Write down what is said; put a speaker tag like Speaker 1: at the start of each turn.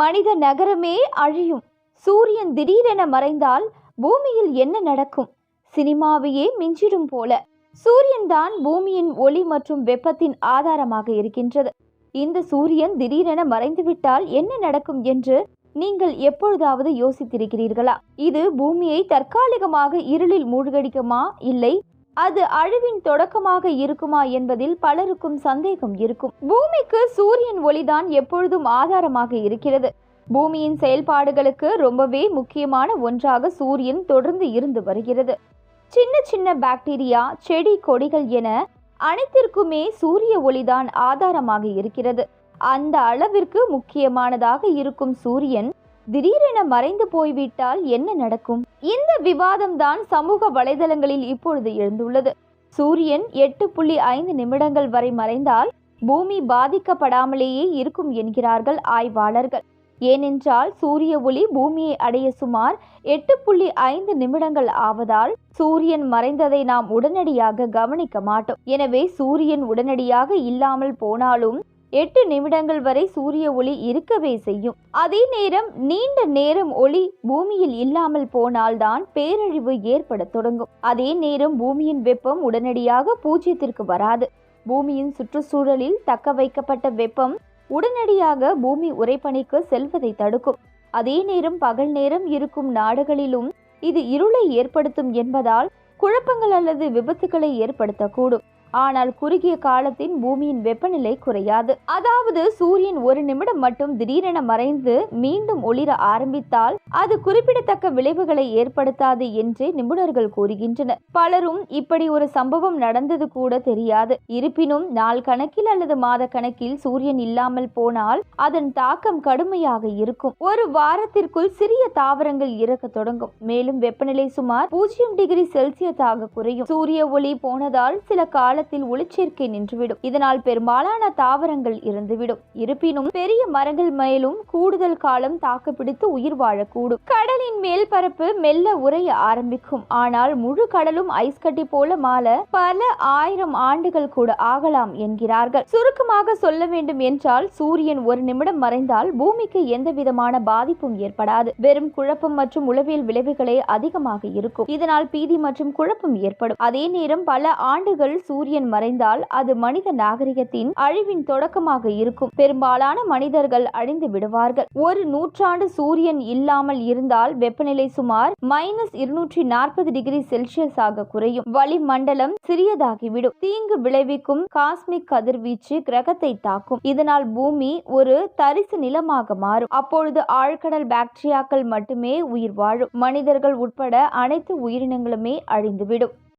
Speaker 1: மனித நகரமே அழியும். சூரியன் திடீரென மறைந்தால் பூமியில் என்ன நடக்கும்? சினிமாவையே மிஞ்சிடும் போல. சூரியன் தான் பூமியின் ஒளி மற்றும் வெப்பத்தின் ஆதாரமாக இருக்கின்றது. இந்த சூரியன் திடீரென மறைந்துவிட்டால் என்ன நடக்கும் என்று நீங்கள் எப்பொழுதாவது யோசித்திருக்கிறீர்களா? இது பூமியை தற்காலிகமாக இருளில் மூழ்கடிக்குமா? இல்லை அது அழிவின் தொடக்கமாக இருக்குமா என்பதில் பலருக்கும் சந்தேகம் இருக்கும். பூமிக்கு சூரியன் ஒளிதான் எப்பொழுதும் ஆதாரமாக இருக்கிறது. பூமியின் செயல்பாடுகளுக்கு ரொம்பவே முக்கியமான ஒன்றாக சூரியன் தொடர்ந்து இருந்து வருகிறது. சின்ன சின்ன பாக்டீரியா செடி கொடிகள் என அனைத்திற்குமே சூரிய ஒளிதான் ஆதாரமாக இருக்கிறது. அந்த அளவிற்கு முக்கியமானதாக இருக்கும் சூரியன் திடீரென மறைந்து போய்விட்டால் என்ன நடக்கும்? இந்த விவாதம் தான் சமூக வலைதளங்களில் இப்பொழுது எழுந்துள்ளது. சூரியன் எட்டு புள்ளி ஐந்து நிமிடங்கள் வரை மறைந்தால் பூமி பாதிக்கப்படாமலேயே இருக்கும் என்கிறார்கள் ஆய்வாளர்கள். ஏனென்றால் சூரிய ஒளி பூமியை அடைய சுமார் எட்டு புள்ளி ஐந்து நிமிடங்கள் ஆவதால் சூரியன் மறைந்ததை நாம் உடனடியாக கவனிக்க மாட்டோம். எனவே சூரியன் உடனடியாக இல்லாமல் போனாலும் எட்டு நிமிடங்கள் வரை சூரிய ஒளி இருக்கவே செய்யும். அதே நேரம் நீண்ட நேரம் ஒளி பூமியில் இல்லாமல் போனால்தான் பேரழிவு ஏற்பட தொடங்கும். அதே நேரம் பூமியின் வெப்பம் உடனடியாக பூஜ்ஜியத்திற்கு வராது. பூமியின் சுற்றுச்சூழலில் தக்க வைக்கப்பட்ட வெப்பம் உடனடியாக பூமி உரைப்பணிக்கு செல்வதை தடுக்கும். அதே நேரம் பகல் நேரம் இருக்கும் நாடுகளிலும் இது இருளை ஏற்படுத்தும் என்பதால் குழப்பங்கள் அல்லது விபத்துக்களை ஏற்படுத்தக்கூடும். ஆனால் குறுகிய காலத்தின் பூமியின் வெப்பநிலை குறையாது. அதாவது சூரியன் ஒரு நிமிடம் மட்டும் திடீரென மறைந்து மீண்டும் ஒளிர ஆரம்பித்தால் அது குறிப்பிடத்தக்க விளைவுகளை ஏற்படுத்தாது என்றே நிபுணர்கள் கூறுகின்றனர். பலரும் இப்படி ஒரு சம்பவம் நடந்தது கூட தெரியாது. இருப்பினும் நாள் கணக்கில் அல்லது மாத கணக்கில் சூரியன் இல்லாமல் போனால் அதன் தாக்கம் கடுமையாக இருக்கும். ஒரு வாரத்திற்குள் சிறிய தாவரங்கள் இறக்க தொடங்கும். மேலும் வெப்பநிலை சுமார் பூஜ்ஜியம் டிகிரி செல்சியஸாக குறையும். சூரிய ஒளி போனதால் சில கால காலத்தில் ஒளிச்சேர்க்கை நின்றுவிடும். இதனால் பெரும்பாலான தாவரங்கள் இறந்துவிடும். இருப்பினும் பெரிய மரங்கள் மேலும் கூடுதல் காலம் தாக்குப்பிடித்து உயிர் வாழக்கூடும். கடலின் மேல் பரப்பு மெல்ல உறைய ஆரம்பிக்கும். ஆனால் முழு கடலும் ஐஸ் கட்டி போல மாற பல ஆயிரம் ஆண்டுகள் கூட ஆகலாம் என்கிறார்கள். சுருக்கமாக சொல்ல வேண்டும் என்றால் சூரியன் ஒரு நிமிடம் மறைந்தால் பூமிக்கு எந்த விதமான பாதிப்பும் ஏற்படாது. வெறும் குழப்பம் மற்றும் உளவியல் விளைவுகளே அதிகமாக இருக்கும். இதனால் பீதி மற்றும் குழப்பம் ஏற்படும். அதே நேரம் பல ஆண்டுகள் சூரியன் சூரியன் மறைந்தால் அது மனித நாகரிகத்தின் அழிவின் தொடக்கமாக இருக்கும். பெரும்பாலான மனிதர்கள் அழிந்து விடுவார்கள். ஒரு நூற்றாண்டு சூரியன் இல்லாமல் இருந்தால் வெப்பநிலை சுமார் மைனஸ் இருநூற்றி நாற்பது டிகிரி செல்சியஸ் ஆக குறையும். வளிமண்டலம் சிறியதாகிவிடும். தீங்கு விளைவிக்கும் காஸ்மிக் கதிர்வீச்சு கிரகத்தை தாக்கும். இதனால் பூமி ஒரு தரிசு நிலமாக மாறும். அப்பொழுது ஆழ்கடல் பாக்டீரியாக்கள் மட்டுமே உயிர் வாழும். மனிதர்கள் உட்பட அனைத்து உயிரினங்களுமே அழிந்துவிடும்.